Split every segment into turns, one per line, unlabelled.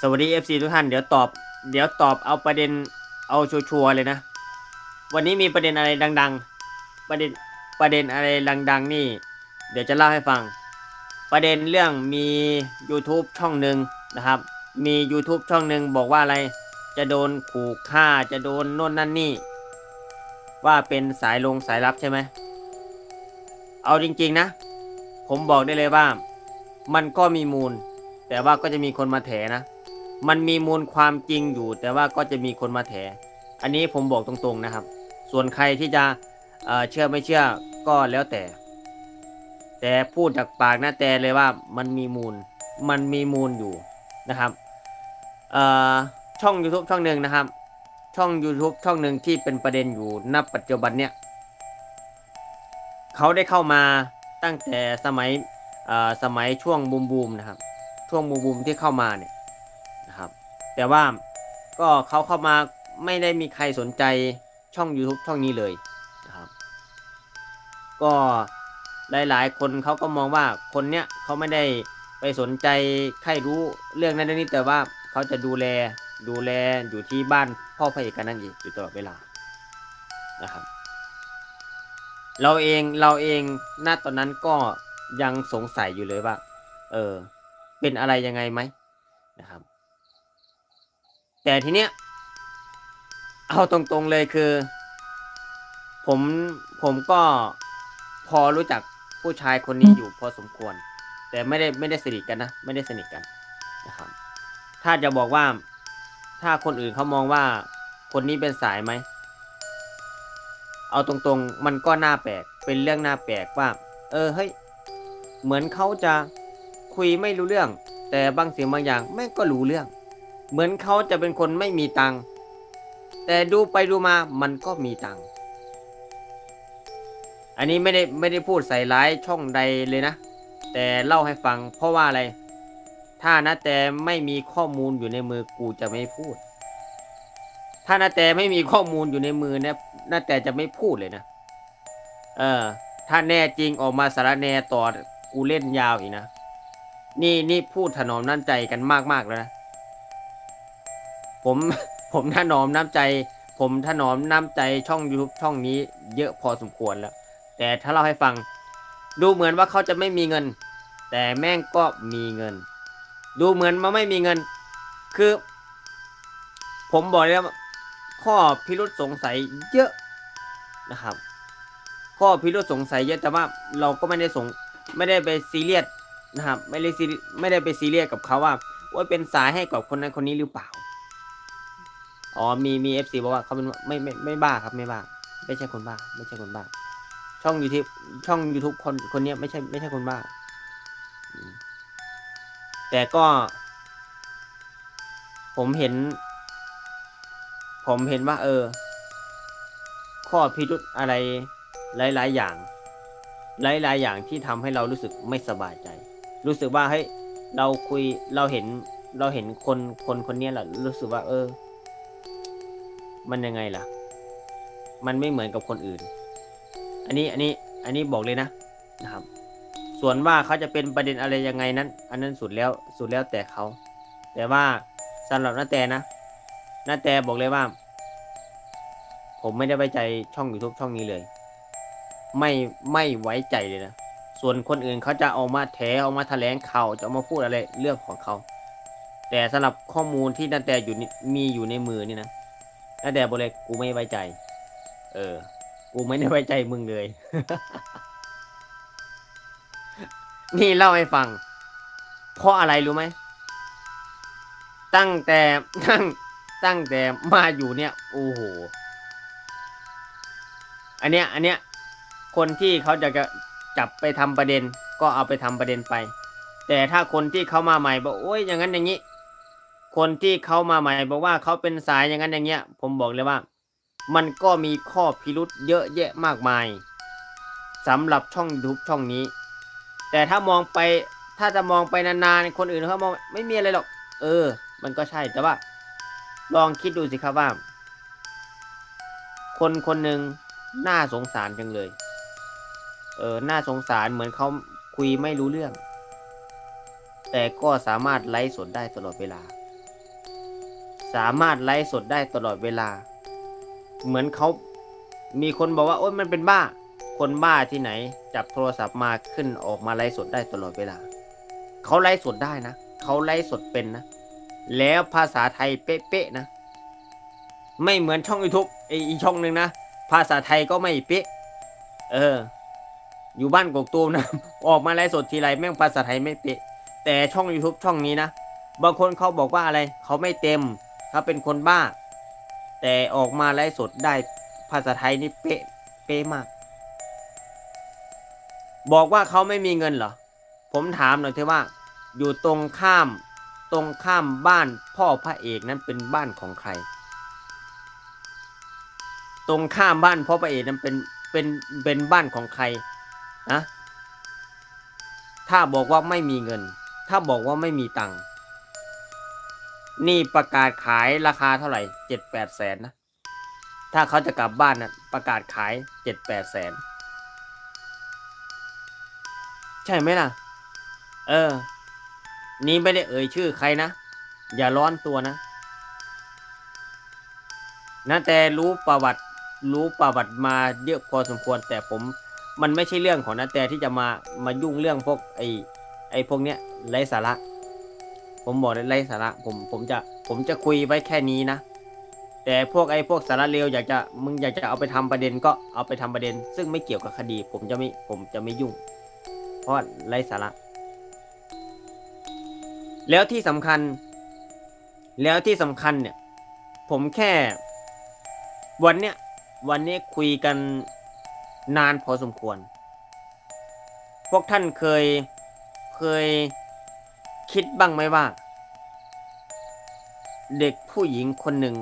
สวัสดี FC ทุกท่านเดี๋ยวตอบ เดี๋ยวตอบเอาประเด็นเอาชัวร์เลยนะ วันนี้มีประเด็นอะไรดัง ๆ ประเด็นประเด็นอะไรดัง ๆ นี่ เดี๋ยวจะเล่าให้ฟัง ประเด็นเรื่องมี YouTube ช่องหนึ่งนะครับ มี YouTube ช่องหนึ่งบอกว่าอะไรจะโดนขู่ฆ่าจะโดนโน่นนั่นนี่ ว่าเป็นสายลงสายลับใช่ไหมเอาจริง ๆ นะ ผมบอกได้เลยว่า มันก็มีมูล แต่ว่าก็จะมีคนมาแถนะ มันมีมูลความจริงอยู่ แต่ว่าก็จะมีคนมาแถ อันนี้ผมบอกตรงๆนะครับ ส่วนใครที่จะเเชื่อไม่เชื่อก็แล้วแต่ แต่พูดจากปากนะแต่เลยว่ามันมีมูล มันมีมูลอยู่นะครับช่อง YouTube ช่องหนึ่งนะครับ ช่อง YouTube ช่องหนึ่งที่เป็นประเด็นอยู่ณปัจจุบันเนี่ยเขาได้เข้ามาตั้งแต่สมัยสมัยช่วงบูมบูมนะครับ ช่วงบูมบูมที่เข้ามาเนี่ยนะครับ แต่ว่าก็เขาเข้ามาไม่ได้มีใครสนใจช่อง YouTube ช่องนี้เลยนะครับ ก็หลายๆ คนเขาก็มองว่าคนเนี้ยเขาไม่ได้ไปสนใจใครรู้เรื่องนั้นเรื่องนี้แต่ว่าเขาจะดูแลดูแลอยู่ที่บ้านพ่อพระเอกกันนั่นเองอยู่ตลอดเวลานะครับ เราเองเราเองณตอนนั้นก็ยังสงสัยอยู่เลยว่า เออ เป็นอะไรยังไงไหมนะครับ แต่ทีเนี้ยเอาตรงๆเลยคือ ผมผมก็พอรู้จักผู้ชายคนนี้อยู่พอสมควร แต่ไม่ได้ไม่ได้สนิทกันนะไม่ได้สนิทกันนะครับ ถ้าจะบอกว่าถ้าคนอื่นเขามองว่าคนนี้เป็นสายไหมเอาตรงๆ มันก็น่าแปลก เป็นเรื่องน่าแปลกว่า เออเฮ้ย เหมือนเขาจะ คุยไม่รู้เรื่อง แต่บางสิ่งบางอย่างแม่งก็รู้เรื่อง เหมือนเขาจะเป็นคนไม่มีตังค์แต่ดูไปดูมามันก็มีตังค์อันนี้ไม่ได้ไม่ได้พูดใส่ร้ายช่องใดเลยนะ แต่เล่าให้ฟังเพราะว่าอะไร ถ้านะแต่ไม่มีข้อมูลอยู่ในมือกูจะไม่พูด ถ้านาแต่ไม่มีข้อมูลอยู่ในมือเนี่ยนาแต่จะไม่พูดเลยนะ เออ ถ้าแน่จริงออกมาสารแหนต่อกูเล่นยาวอีกนะ นี่นี่พูดถนอมน้ำใจกันมากๆแล้วนะ ผมผมถนอมน้ำใจ ผมถนอมน้ำใจช่อง YouTube ช่องนี้เยอะพอสมควรแล้ว แต่ถ้าเราให้ฟัง ดูเหมือนว่าเขาจะไม่มีเงิน แต่แม่งก็มีเงิน ดูเหมือนมาไม่มีเงิน คือ ผมบอกเลยว่าข้อพิรุษสงสัยเยอะนะครับ ข้อพิรุษสงสัยเยอะแต่ว่าเราก็ไม่ได้สงไม่ได้ไปซีเรียส นะครับไม่ได้ซีไม่ได้ไปซีเรียสกับเขาว่าว่าเป็นสายให้กับคนนั้นคนนี้หรือเปล่าอ๋อมีมีเอฟซีบอกว่าเขาเป็นไม่ไม่ไม่บ้าครับไม่บ้า ไม่ใช่คนบ้า ไม่ใช่คนบ้า ช่องยูทูบช่องยูทูบคนคนนี้ไม่ใช่ไม่ใช่คนบ้า แต่ก็ ผมเห็น ผมเห็นว่า เออ ข้อพิรุธอะไรหลาย ๆ อย่าง หลาย ๆ อย่างที่ทำให้เรารู้สึกไม่สบายใจ รู้สึกว่าเฮ้ยเราคุยเราเห็นเราเห็นคนคนคนเนี้ยแหละรู้สึกว่า เออ มันยังไงล่ะ มันไม่เหมือนกับคนอื่น อันนี้อันนี้ อันนี้บอกเลยนะนะครับ ส่วนว่าเขาจะเป็นประเด็นอะไรยังไงนั้น อันนั้นสุดแล้วสุดแล้วแต่เขา แต่ว่าสำหรับน้าแต่นะน้าแต่บอกเลยว่า ผมไม่ได้ไว้ใจช่อง YouTube ช่องนี้เลย ไม่ไม่ไว้ใจเลยนะ ส่วนคนอื่นเขาจะเอามาแถเอามาแถลงข่าวจะเอามาพูดอะไรเรื่องของเขา แต่สำหรับข้อมูลที่น้าแต่อยู่มีอยู่ในมือนี่นะน้าแต่บอกเลยกูไม่ไว้ใจ เออ กูไม่ได้ไว้ใจมึงเลย นี่เล่าให้ฟัง เพราะอะไรรู้ไหม ตั้งแต่ตั้งตั้งแต่มาอยู่เนี่ยโอ้โห อันเนี้ย อันเนี้ย คนที่เขาจะ จับไปทำประเด็นก็เอาไปทำประเด็นไป แต่ถ้าคนที่เขามาใหม่บอกโอ้ยอย่างนั้นอย่างนี้ คนที่เขามาใหม่บอกว่าเขาเป็นสายอย่างนั้นอย่างเงี้ย ผมบอกเลยว่า มันก็มีข้อพิรุษเยอะแยะมากมายสำหรับช่อง YouTube ช่องนี้ แต่ถ้ามองไปถ้าจะมองไปนานๆคนอื่นเขามองไม่มีอะไรหรอก เออ มันก็ใช่แต่ว่า ลองคิดดูสิครับว่า คนคนหนึ่งน่าสงสารจังเลย เออน่าสงสารเหมือนเขาคุยไม่รู้เรื่อง แต่ก็สามารถไลฟ์สดได้ตลอดเวลา สามารถไลฟ์สดได้ตลอดเวลา เหมือนเขามีคนบอกว่าโอ๊ยมันเป็นบ้า คนบ้าที่ไหน จับโทรศัพท์มาขึ้นออกมาไลฟ์สดได้ตลอดเวลา เขาไลฟ์สดได้นะ เขาไลฟ์สดเป็นนะ แล้วภาษาไทยเป๊ะๆนะ ไม่เหมือนช่อง YouTube ไออีกช่องหนึ่งนะ ภาษาไทยก็ไม่เป๊ะ เออ อยู่บ้านกกตูมนะ ออกมาไลฟ์สดทีไรแม่งภาษาไทยไม่เป๊ะแต่ช่อง YouTube ช่องนี้นะ บางคนเขาบอกว่าอะไรเขาไม่เต็มเขาเป็นคนบ้า แต่ออกมาไลฟ์สดได้ภาษาไทยนี่เป๊ะเป๊ะมาก บอกว่าเขาไม่มีเงินเหรอ ผมถามหน่อยเถอะว่า อยู่ตรงข้ามตรงข้ามบ้านพ่อพระเอกนั้นเป็นบ้านของใคร ตรงข้ามบ้านพ่อพระเอกนั้นเป็นเป็นเป็นบ้านของใคร นะถ้าบอกว่าไม่มีเงิน ถ้าบอกว่าไม่มีตังค์นี่ประกาศขายราคาเท่าไหร่เจ็ดแปดแสนนะ ถ้าเขาจะกลับบ้านนะประกาศขายเจ็ดแปดแสน ใช่ไหมล่ะ เออ นี่ไม่ได้เอ่ยชื่อใครนะ อย่าร้อนตัวนะนะแต่รู้ประวัติรู้ประวัติมาเยอะพอสมควรแต่ผม มันไม่ใช่เรื่องของนะแต่ที่จะมามายุ่งเรื่องพวกไอ้ไอ้พวกเนี้ยไร้สาระ ผมบอกเลยไร้สาระ ผมผมจะผมจะคุยไว้แค่นี้นะ แต่พวกไอ้พวกสาระเลวอยากจะมึงอยากจะเอาไปทำประเด็นก็เอาไปทำประเด็น ซึ่งไม่เกี่ยวกับคดี ผมจะไม่ผมจะไม่ยุ่ง เพราะไร้สาระ แล้วที่สำคัญ แล้วที่สำคัญเนี่ย ผมแค่ วันเนี้ยวันนี้คุยกัน นานพอสมควร พวกท่านเคยเคยคิดบ้างไหมว่า เด็กผู้หญิงคนหนึ่ง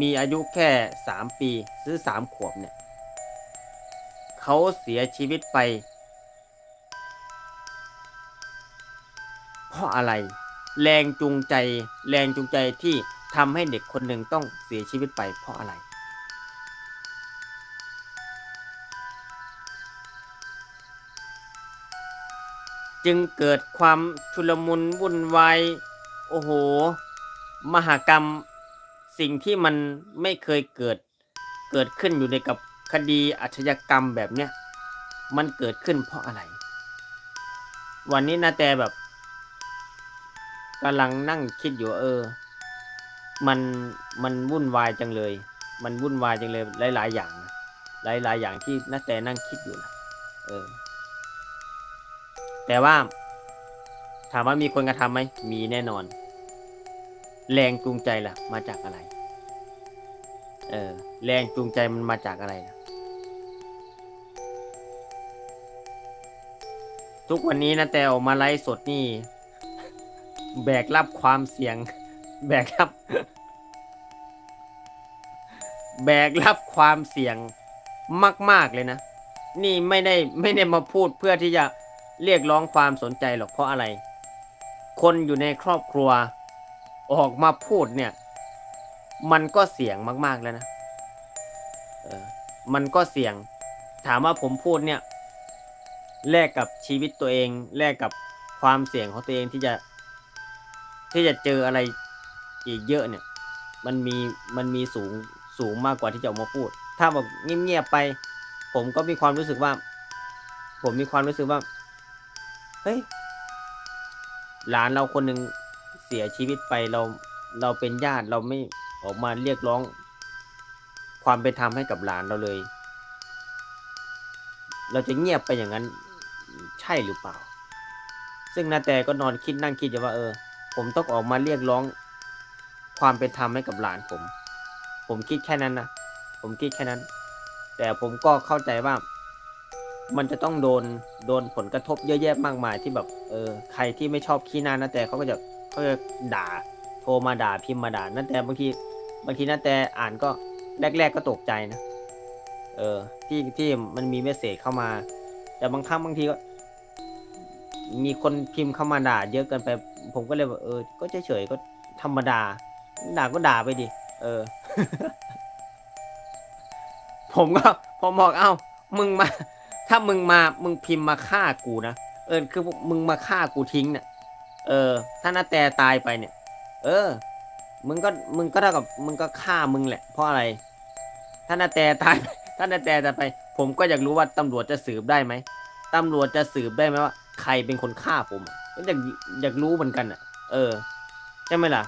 มีอายุแค่สามปีหรือสามขวบเนี่ย เขาเสียชีวิตไป เพราะอะไร แรงจูงใจ แรงจูงใจที่ทำให้เด็กคนหนึ่งต้องเสียชีวิตไปเพราะอะไร จึงเกิดความชุลมุนวุ่นวายโอ้โห มหากรรมสิ่งที่มันไม่เคยเกิด เกิดขึ้นอยู่ในกับคดีอาชญากรรมแบบเนี้ยมันเกิดขึ้นเพราะอะไร วันนี้นาแต่แบบกำลังนั่งคิดอยู่เออ มันมันวุ่นวายจังเลย มันวุ่นวายจังเลยหลาย ๆ อย่าง หลาย ๆ อย่างที่นาแต่นั่งคิดอยู่นะเออ แต่ว่า ถามว่ามีคนกระทำไหมมีแน่นอน แรงจูงใจล่ะ มาจากอะไร เออ แรงจูงใจมันมาจากอะไรนะทุกวันนี้นะแต่ออกมาไลฟ์สดนี่ แบกรับความเสี่ยง แบกรับ แบกรับความเสี่ยงมาก ๆ เลยนะ นี่ไม่ได้ไม่ได้มาพูดเพื่อที่จะ เรียกร้องความสนใจหรอกเพราะอะไร คนอยู่ในครอบครัวออกมาพูดเนี่ย มันก็เสี่ยงมาก ๆแล้วนะเออมันก็เสี่ยง ถามว่าผมพูดเนี่ยแลกกับชีวิตตัวเองแลกกับความเสี่ยงของตัวเองที่จะ ที่จะเจออะไรอีกเยอะเนี่ย มันมีมันมีสูงสูงมากกว่าที่จะออกมาพูด ถ้าบอกเงียบๆไป ผมก็มีความรู้สึกว่า ผมมีความรู้สึกว่า เฮ้ยหลานเราคนหนึ่งเสียชีวิตไปเราเราเป็นญาติเราไม่ออกมาเรียกร้อง ความเป็นธรรมให้กับหลานเราเลย เราจะเงียบไปอย่างนั้น ใช่หรือเปล่า ซึ่งนาแต่ก็นอนคิดนั่งคิดอยู่ว่าเออ ผมต้องออกมาเรียกร้อง ความเป็นธรรมให้กับหลานผม ผมคิดแค่นั้นนะผมคิดแค่นั้น แต่ผมก็เข้าใจว่า มันจะต้องโดนโดนผลกระทบเยอะแยะมากมายที่แบบเออใครที่ไม่ชอบขี้หน้านาแต่เขาก็จะเขาจะด่าโทรมาด่าพิมพ์มาด่านาแต่บางทีบางทีนาแต่อ่านก็แรก ๆก็ตกใจนะเออที่ที่มันมีเมสเซจเข้ามา แต่บางครั้งบางทีก็ มีคนพิมพ์เข้ามาด่า เยอะเกินไป ผมก็เลยแบบเออ ก็เฉยๆก็ธรรมดา ด่าก็ด่าไปดิเออ ผมก็ผมบอกเอ้ามึงมา ถ้ามึงมามึงพิมพ์มาฆ่ากูนะเออคือมึงมาฆ่ากูทิ้งเนี่ยเออ ถ้านาแต่ตายไปเนี่ย เออ มึงก็มึงก็เท่ากับมึงก็ฆ่ามึงแหละ เพราะอะไร ถ้านาแต่ตายถ้านาแตตายไป ผมก็อยากรู้ว่าตำรวจจะสืบได้ไหมตำรวจจะสืบได้ไหมว่า ใครเป็นคนฆ่าผมก็อยากอยากรู้เหมือนกันอะ เออใช่ไหมล่ะ